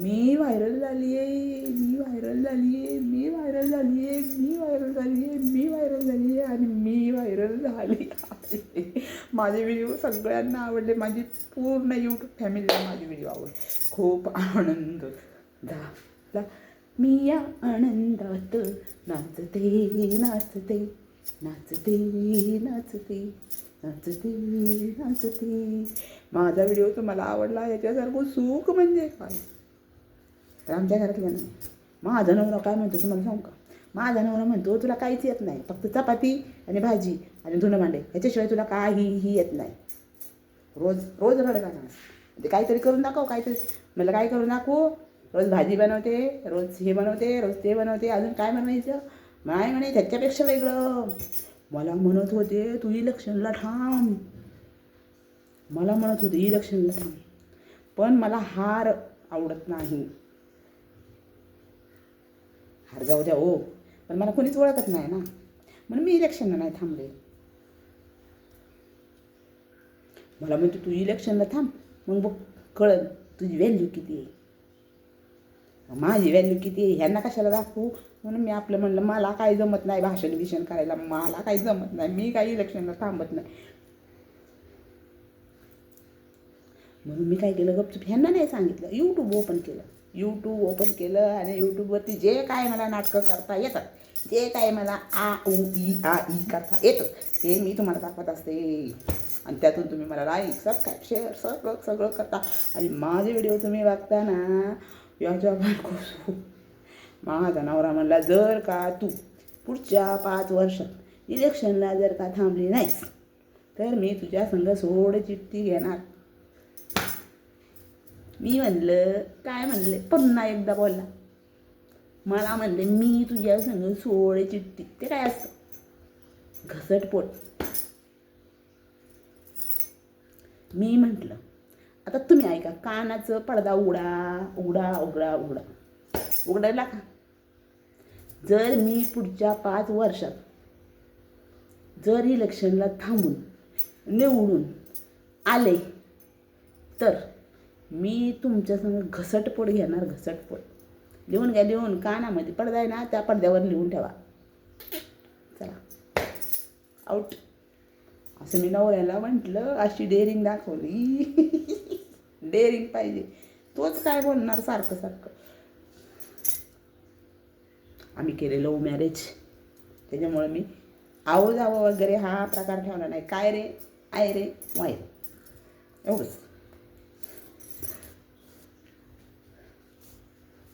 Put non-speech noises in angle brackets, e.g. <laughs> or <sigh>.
मी viral झाली आहे मी viral झाली आहे मी व्हायरल झाली आहे मी व्हायरल झाली आहे मी व्हायरल झाली आहे आणि मी व्हायरल झाली आहे. माझे व्हिडिओ सगळ्यांना आवडले माझी पूर्ण यूट्यूब फॅमिलीला माझे व्हिडिओ आवडले. खूप आनंद झाला. मी या आनंदात नाचते नाचते नाचते नाचते नाचते नाचते. माझा व्हिडिओ तुम्हाला आवडला याच्यासारखं सुख म्हणजे काय? तर आमच्या घरातल्या नाही माझा नवरा काय म्हणतो तुम्हाला सांगू का? माझा नवरा म्हणतो तुला काहीच येत नाही फक्त चपाती आणि भाजी आणि धुणं भांडे ह्याच्याशिवाय तुला काहीही येत नाही. रोज रोज रडत ना ते काहीतरी करून दाखव काहीतरी. मला काय करून दाखवू रोज भाजी बनवते रोज हे बनवते रोज ते बनवते अजून काय बनवायचं? नाही म्हणे त्याच्यापेक्षा वेगळं. मला म्हणत होते तू इलेक्शनला थांब. मला म्हणत होते इलेक्शनला थांब. पण मला हार आवडत नाही. हार जाऊ द्या हो. पण मला कोणीच ओळखत नाही ना. म्हणून मी इलेक्शनला नाही थांबले. मला म्हणते तू इलेक्शनला थांब. मग बघ कळल तुझी व्हॅल्यू किती आहे. माझी व्हॅल्यू किती आहे ह्यांना कशाला दाखवू? म्हणून मी आपलं म्हणलं मला काही जमत नाही भाषण बिषण करायला. मला काही जमत नाही. मी काही इलेक्शनला थांबत नाही. म्हणून मी काय केलं गपचूप ह्यांना नाही सांगितलं यूट्यूब ओपन केलं. यूट्यूब ओपन केलं आणि यूट्यूबवरती जे काय मला नाटकं करता येतात जे काय मला आ उ ई आ ई करता येतं ते मी तुम्हाला दाखवत असते. आणि त्यातून तुम्ही मला लाईक सबस्क्राईब शेअर सगळं सगळं करता. आणि माझे व्हिडिओ तुम्ही बघताना याच्या बायको माझा नवरा म्हणला जर का तू पुढच्या पाच वर्षात इलेक्शनला जर का थांबली नाहीस तर मी तुझ्या संग सोड चिठ्ठी घेणार. मी म्हणलं काय म्हणले? पुन्हा एकदा बोलला. मला म्हणले मी तुझ्या संग सोळे चिठ्ठी ते काय असतं? घसटपोट मी म्हटलं आता तुम्ही ऐका कानाचं पडदा उघडा उघडा उघडा उघडा. उघडायला का? जर मी पुढच्या पाच वर्षात जर इलेक्शनला थांबून निवडून आले तर मी तुमच्यासमोर घसटपोट घेणार घसटपोट लिहून घ्या लिहून. कानामध्ये पडदा आहे ना त्या पडद्यावर लिहून ठेवा. चला. आऊट असं मी नवऱ्याला म्हटलं अशी डेअरिंग दाखवली. <laughs> डेअरिंग पाहिजे. तोच काय बोलणार सारखं सारखं. आम्ही केले लव्ह मॅरेज त्याच्यामुळे मी आहो जावं वगैरे हा प्रकार ठेवला नाही. काय रे? I ray? वाय. एवढंच.